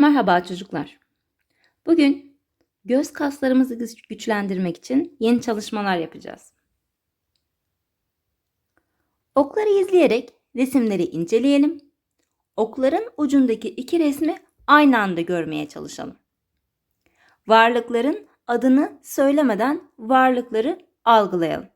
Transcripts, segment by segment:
Merhaba çocuklar. Bugün göz kaslarımızı güç- güçlendirmek için yeni çalışmalar yapacağız. Okları izleyerek resimleri inceleyelim. Okların ucundaki iki resmi aynı anda görmeye çalışalım. Varlıkların adını söylemeden varlıkları algılayalım.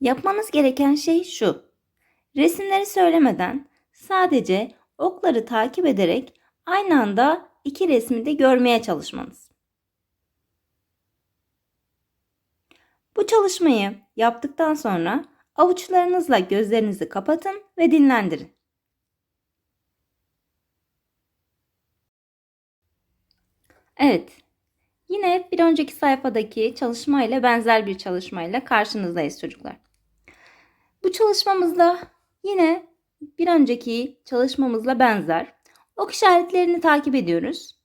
Yapmanız gereken şey şu. Resimleri söylemeden sadece okları takip ederek aynı anda iki resmi de görmeye çalışmanız. Bu çalışmayı yaptıktan sonra avuçlarınızla gözlerinizi kapatın ve dinlendirin. Evet. Yine bir önceki sayfadaki çalışmayla benzer bir çalışmayla karşınızdayız çocuklar. Bu çalışmamızda yine bir önceki çalışmamızla benzer. Ok işaretlerini takip ediyoruz.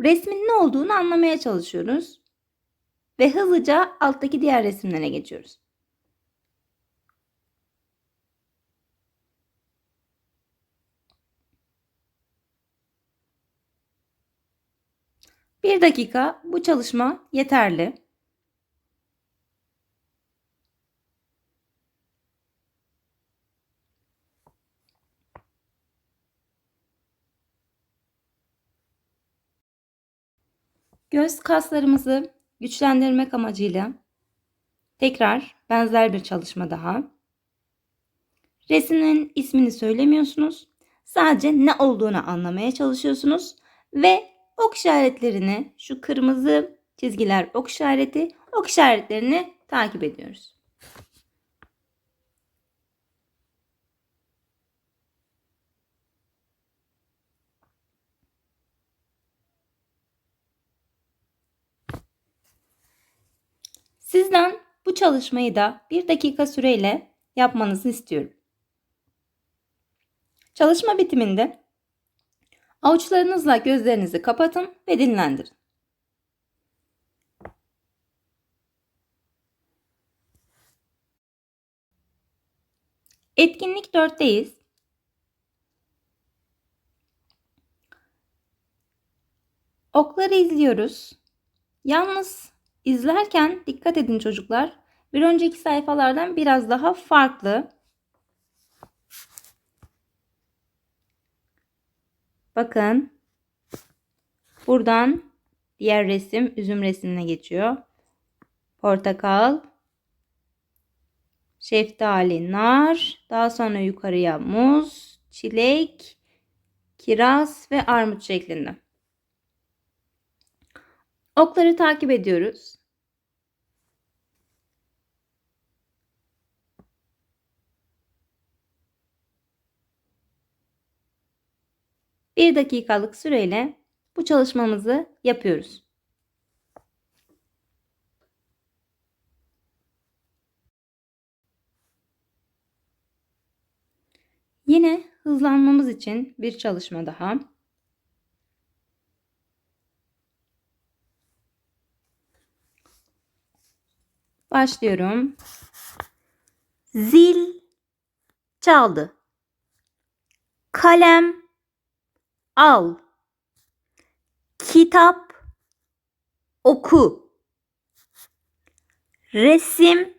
Resmin ne olduğunu anlamaya çalışıyoruz. Ve hızlıca alttaki diğer resimlere geçiyoruz. Bir dakika bu çalışma yeterli. Göz kaslarımızı güçlendirmek amacıyla tekrar benzer bir çalışma daha. Resmin ismini söylemiyorsunuz. Sadece ne olduğunu anlamaya çalışıyorsunuz ve ok işaretlerini, şu kırmızı çizgiler ok işareti, ok işaretlerini takip ediyoruz. Sizden bu çalışmayı da bir dakika süreyle yapmanızı istiyorum. Çalışma bitiminde avuçlarınızla gözlerinizi kapatın ve dinlendirin. Etkinlik 4'teyiz. Okları izliyoruz. Yalnız izlerken dikkat edin çocuklar. Bir önceki sayfalardan biraz daha farklı. Bakın. Buradan diğer resim üzüm resmine geçiyor. Portakal, şeftali, nar, daha sonra yukarıya muz, çilek, kiraz ve armut şeklinde. Okları takip ediyoruz. Bir dakikalık süreyle bu çalışmamızı yapıyoruz. Yine hızlanmamız için bir çalışma daha. Başlıyorum. Zil çaldı. Kalem al. Kitap oku. Resim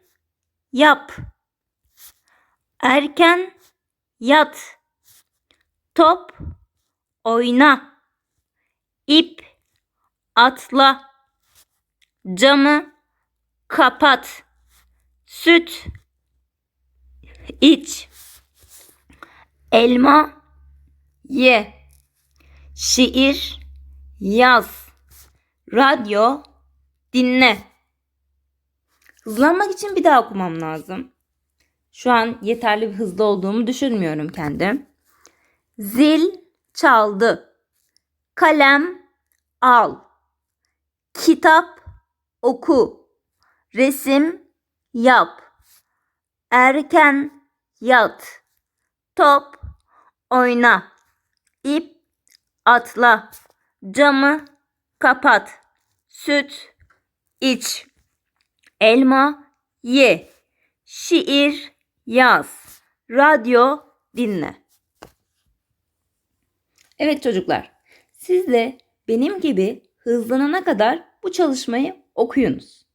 yap. Erken yat. Top oyna. İp atla. Camı kapat. Süt iç. Elma ye. Şiir yaz. Radyo dinle. Hızlanmak için bir daha okumam lazım. Şu an yeterli bir hızlı olduğumu düşünmüyorum kendim. Zil çaldı. Kalem al. Kitap oku. Resim yap. Erken yat. Top oyna. İp atla. Camı kapat. Süt iç. Elma ye. Şiir yaz. Radyo dinle. Evet çocuklar. Siz de benim gibi hızlanana kadar bu çalışmayı okuyunuz.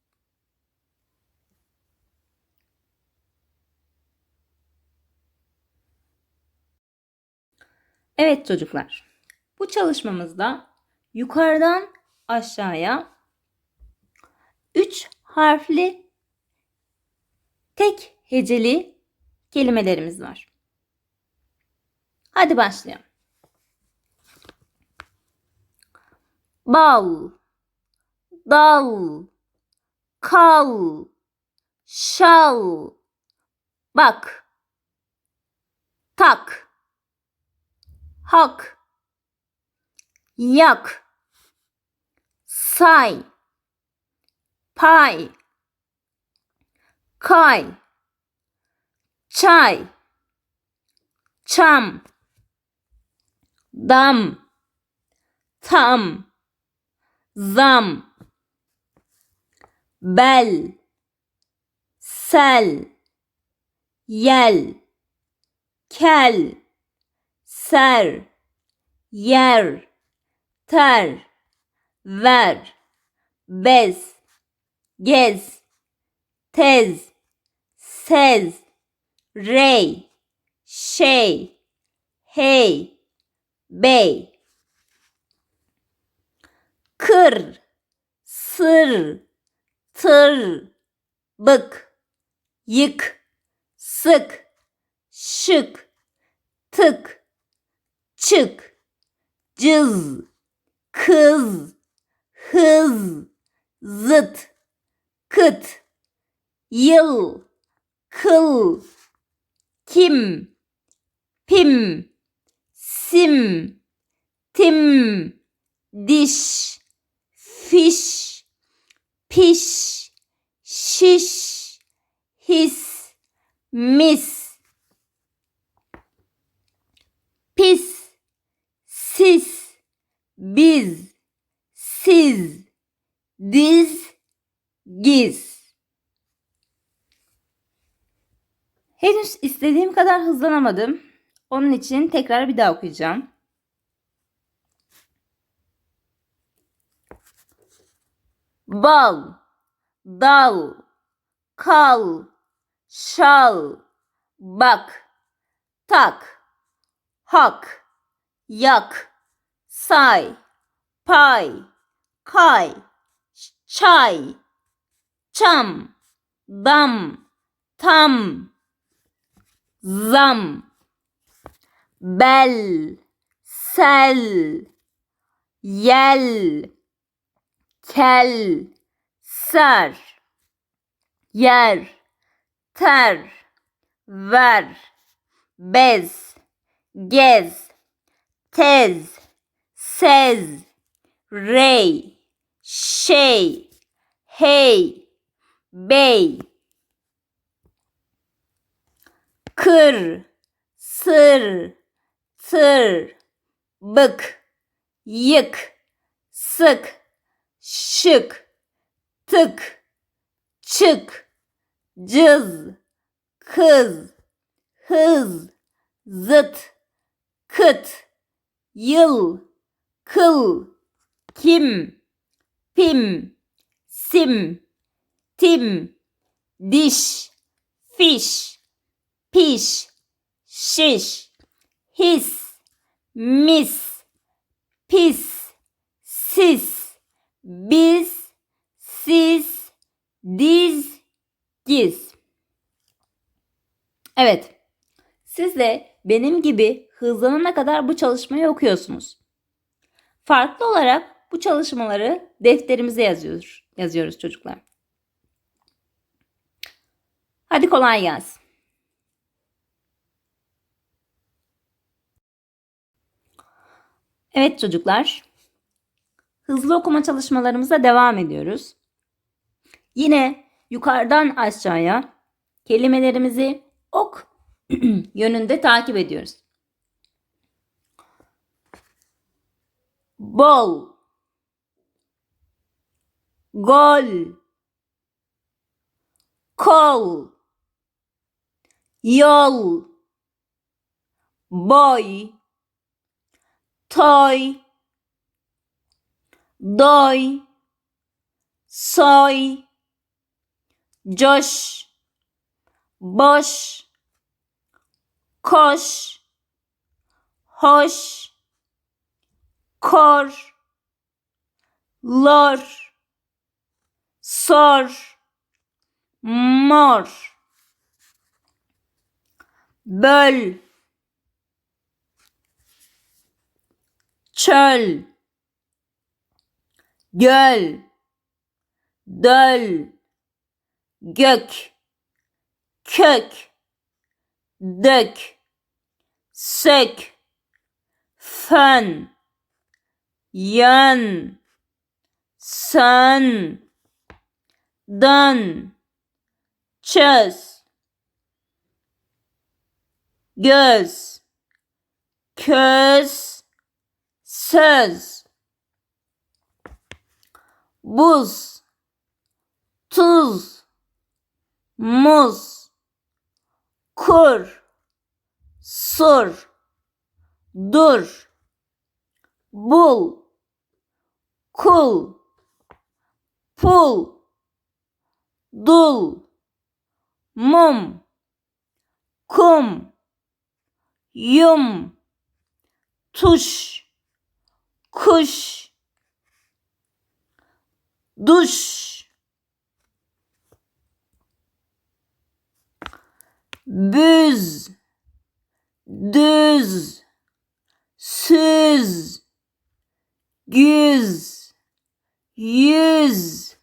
Evet çocuklar. Bu çalışmamızda yukarıdan aşağıya 3 harfli tek heceli kelimelerimiz var. Hadi başlayalım. Bal, dal, kal, şal, bak, tak, hak, yak, say, pay, kay, çay, çam, dam, tam, zam, bel, sel, yel, kel, ser, yer, ter, ver, bez, gez, tez, sez, rey, şey, hey, bey, kır, sır, tır, bık, yık, sık, şık, tık, çık, cız, kız, hız, zıt, kıt, yıl, kıl, kim, pim, sim, tim, diş, fiş, piş, şiş, his, mis, pis, sis, biz, siz, diz, giz. Henüz istediğim kadar hızlanamadım. Onun için tekrar bir daha okuyacağım. Bal, dal, kal, şal, bak, tak, hak, yak, say, pay, kay, çay, çam, dam, tam, zam, bel, sel, yel, kel, ser, yer, ter, ver, bez, gez, tez, sez, rey, şey, hey, bey, kır, sır, tır, bık, yık, sık, şık, tık, çık, cız, kız, hız, zıt, kıt, yıl, kıl, kim, pim, sim, tim, diş, fiş, piş, şiş, his, mis, pis, sis, biz, siz, diz, giz. Evet. Siz de benim gibi hızlanana kadar bu çalışmayı okuyorsunuz. Farklı olarak bu çalışmaları defterimize yazıyoruz, yazıyoruz çocuklar. Hadi kolay gelsin. Evet çocuklar. Hızlı okuma çalışmalarımıza devam ediyoruz. Yine yukarıdan aşağıya kelimelerimizi ok yönünde takip ediyoruz. Bol. Gol. Kol. Yol. Boy. Toy. Doy. Soy. Coş. Boş. Koş. Hoş kor lor sor mor böl çöl göl döl gök kök dök sök fön yön sön dön çöz. Göz. Köz. Söz. Buz. Tuz. Muz. Kur. Sur. Dur. Bul kul pul dul mum kum yum tuş kuş duş. Büz düz süz güz yüz.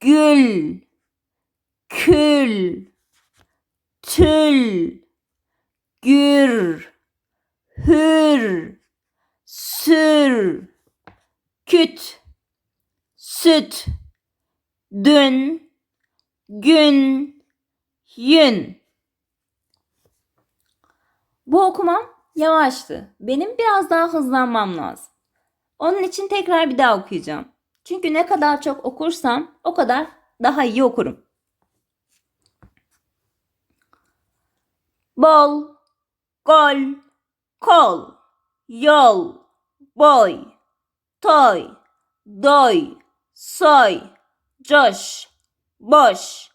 Gül. Kül. Tül. Gür. Hür. Sür. Küt. Süt. Dün. Gün. Yün. Bu okumam yavaştı. Benim biraz daha hızlanmam lazım. Onun için tekrar bir daha okuyacağım. Çünkü ne kadar çok okursam o kadar daha iyi okurum. Bol, gol, kol, yol, boy, toy, doy, soy, coş, boş,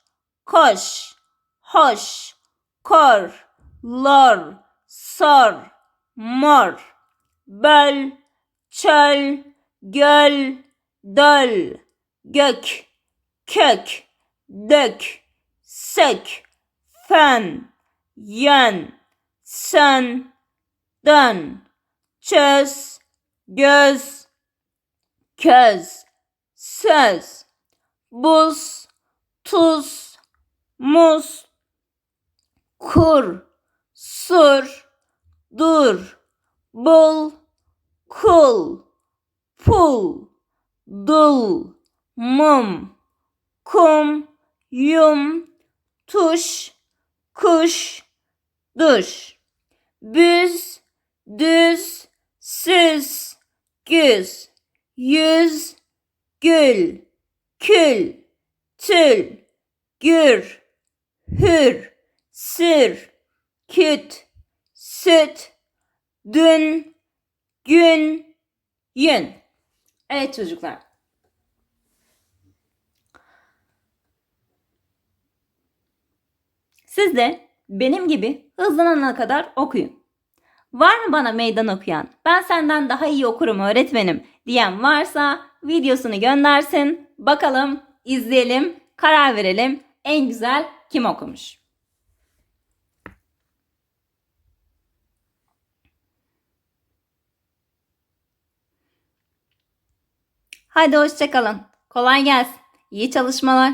koş, hoş, kor, lor, sor, mor, böl, çöl, göl, döl, gök, kök, dök, sök, fön, yön, sön, dön, çöz, göz, köz, söz, buz, tuz, muz, kur, sur, dur, bul, kul, pul, dul, mum, kum, yum, tuş, kuş, duş, büz, düz, süz, güz, yüz, gül, kül, tül, gür, hür, sür, küt, süt, dün, gün, yün. Evet çocuklar. Siz de benim gibi hızlanana kadar okuyun. Var mı bana meydan okuyan, ben senden daha iyi okurum öğretmenim diyen varsa videosunu göndersin. Bakalım, izleyelim, karar verelim. En güzel kim okumuş? Hadi hoşçakalın. Kolay gelsin. İyi çalışmalar.